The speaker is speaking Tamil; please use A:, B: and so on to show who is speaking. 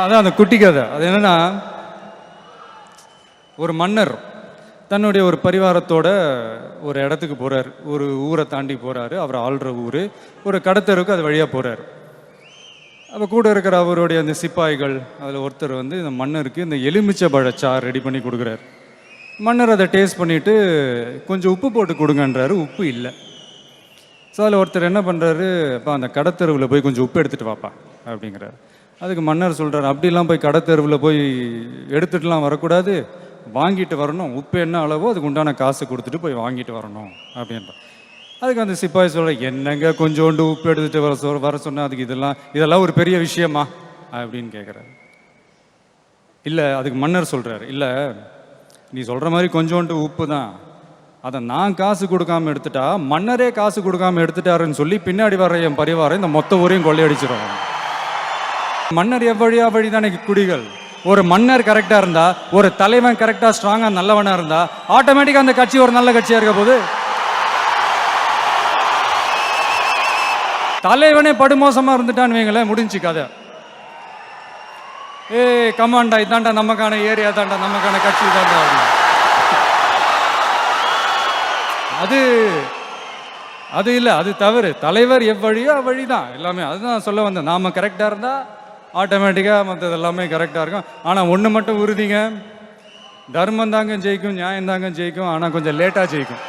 A: அதான் அந்த குட்டி கதை. அது என்னன்னா ஒரு மன்னர் தன்னுடைய ஒரு பரிவாரத்தோட ஒரு இடத்துக்கு போறார். ஒரு ஊரை தாண்டி போறாரு. அவர் ஆள்ற ஊர். ஒரு கடத்தருக்கு அது வழியாக போறார். அப்போ கூட இருக்கிற அவருடைய அந்த சிப்பாய்கள் அதில் ஒருத்தர் வந்து இந்த மன்னருக்கு இந்த எலுமிச்சை பழச்சார் ரெடி பண்ணி கொடுக்குறாரு. மன்னர் அதை டேஸ்ட் பண்ணிட்டு கொஞ்சம் உப்பு போட்டு கொடுங்கன்றாரு. உப்பு இல்லை. ஸோ அதில் ஒருத்தர் என்ன பண்ணுறாரு அப்பா அந்த கடத்தெருவில் போய் கொஞ்சம் உப்பு எடுத்துகிட்டு வாப்பா. அப்படிங்கிறாரு. அதுக்கு மன்னர் சொல்கிறார் அப்படிலாம் போய் கடத்தெருவில் போய் எடுத்துட்டுலாம் வரக்கூடாது. வாங்கிட்டு வரணும். உப்பு என்ன அளவோ அதுக்கு உண்டான காசு கொடுத்துட்டு போய் வாங்கிட்டு வரணும். அப்படின்ற அதுக்கு அந்த சிப்பாய் சொல்கிற என்னங்க கொஞ்சோண்டு உப்பு எடுத்துகிட்டு வர சொல் வர சொன்னால் அதுக்கு இதெல்லாம் இதெல்லாம் ஒரு பெரிய விஷயமா? அப்படின்னு கேட்குறாரு இல்லை அதுக்கு மன்னர் சொல்கிறார் இல்லை நீ சொல்கிற மாதிரி கொஞ்சோண்டு உப்பு தான். அதை நான் காசு கொடுக்காம எடுத்துட்டா மன்னரே காசு கொடுக்காம எடுத்துட்டாருன்னு சொல்லி பின்னாடி வர என் பரிவாரம் இந்த மொத்த ஊரையும் கொள்ளையடிச்சிடுவாங்க மன்னர் எவ்வழியா வழிதானே குடிகள். ஒரு மன்னர் கரெக்டாக இருந்தா ஒரு தலைவன் கரெக்டாக ஸ்ட்ராங்காக நல்லவனா இருந்தா ஆட்டோமேட்டிக்காக அந்த கட்சி ஒரு நல்ல கட்சியாக இருக்க போது தலைவனே படுமோசமா இருந்துட்டான்னு வைங்களேன் முடிஞ்சு கதை. ஏ கமாண்டா இதாண்டா நமக்கான ஏரியா தாண்டா நமக்கான கட்சி தாண்டா அது அது இல்லை அது தவறு. தலைவர் எவ்வழியோ வழி தான் எல்லாமே அதுதான் சொல்ல வந்தேன். நாம கரெக்டாக இருந்தால் ஆட்டோமேட்டிக்காக மற்றது எல்லாமே கரெக்டாக இருக்கும். ஆனால் ஒன்று மட்டும் உறுதிங்க. தர்மம் தாங்க ஜெயிக்கும் நியாயம் தாங்க ஜெயிக்கும் ஆனால் கொஞ்சம் லேட்டாக ஜெயிக்கும்.